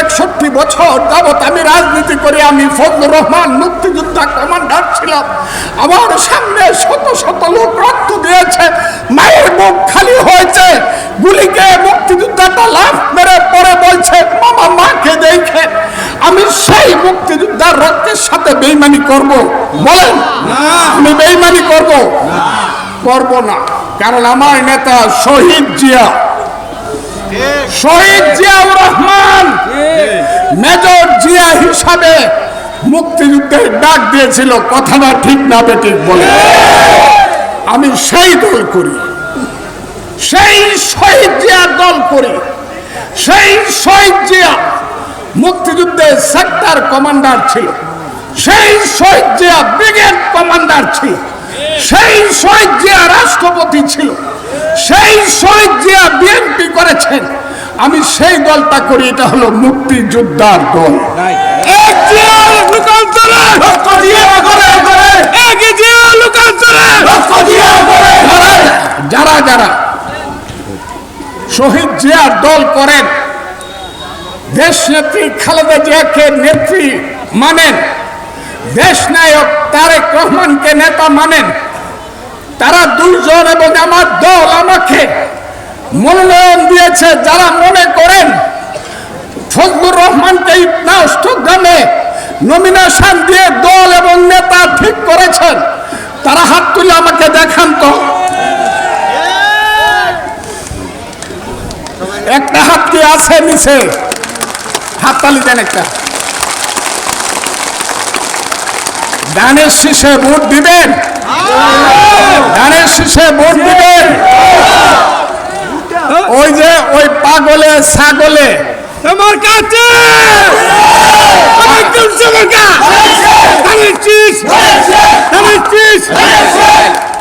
একষট্টি বছর যাবৎ আমি রাজনীতি করে আমি ফজলুর রহমান মুক্তিযোদ্ধা কমান্ডার ছিলাম। আমার সামনে শত শত লোক রক্ত দিয়েছে মায়ের মুখ খালি হয়েছে গুলিকে মুক্তিযোদ্ধাটা লাফ মেরে পরে বলছে মামা মাকে দেখে আমি সেই মুক্তিযোদ্ধার রক্তের সাথে বেইমানি করব। বলেন আমি বেইমানি করব? করব না কারণ আমার নেতা শহীদ জিয়া। শহীদ জিয়াউর জিয়া মুক্তিযুদ্ধের ডাক দিয়েছিল কথাটা ঠিক না বেঠিক বলে। আমি সেই দল করি সেই শহীদ জিয়া দল করি, সেই শহীদ জিয়া মুক্তিযুদ্ধের সেক্টর কমান্ডার ছিল, সেই শহীদ জিয়া ব্রিগেড কমান্ডার ছিল, সেই শহীদ জিয়া রাষ্ট্রপতি ছিল, সেই শহীদ জিয়া বিএনপি করেছেন আমি সেই দলটা করি এটা হলো মুক্তিযোদ্ধার দল। যারা যারা শহীদ জিয়ার দল করেন দেশ নেত্রী খালেদা জিয়াকে নেত্রী মানেন দেশ নায়ক তারেক রহমানকে নেতা মানেন তারা দুইজন এবং আমার দল আমাকে মনোনয়ন দিয়েছে যারা মনে করেন ফজলুর রহমানকে অষ্টগ্রামে নমিনেশন দিয়ে দল এবং নেতা ঠিক করেছেন, তারা হাত তুলে আমাকে দেখান তো। একটা হাত কি আছে নিচে? হাত তালি দেন একটা। ডানের শীষে ভোট দিবেন? ডানের শীষে ভোট দিবেন? পাগলে ছাগলে। আমার কাছে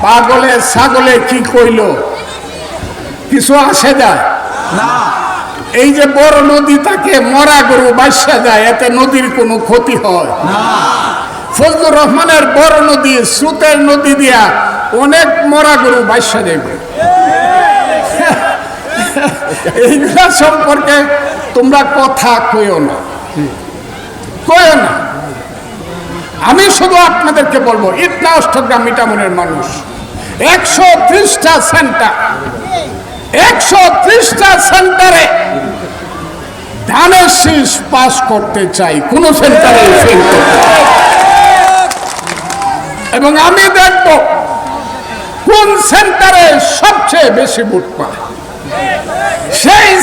পাগলে ছাগলে কি কইল? কিছু আসে যায়? এই যে বড় নদী তাকে মরা গরু বাসা যায় এতে নদীর কোনো ক্ষতি হয়। ফজলুর রহমানের বড় নদী স্রোতের নদী দিয়া অনেক মরা গরু বাসা যাবে এইগুলা সম্পর্কে তোমরা কথা কইও না। কইও না। আমি শুধু আপনাদেরকে বলব ইটনা অষ্টগ্রাম মিটামনের মানুষ। একশো ত্রিশটা সেন্টার। একশো ত্রিশটা সেন্টারে ধানের শীষ পাস করতে চাই। কোন সেন্টারে। এবং আমি দেখব কোন সেন্টারে সবচেয়ে বেশি ভোট পায়।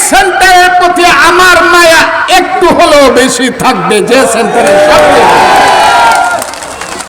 সেন্টারের প্রতি আমার মায়া একটু হলেও বেশি থাকবে যে সেন্টারের সবচেয়ে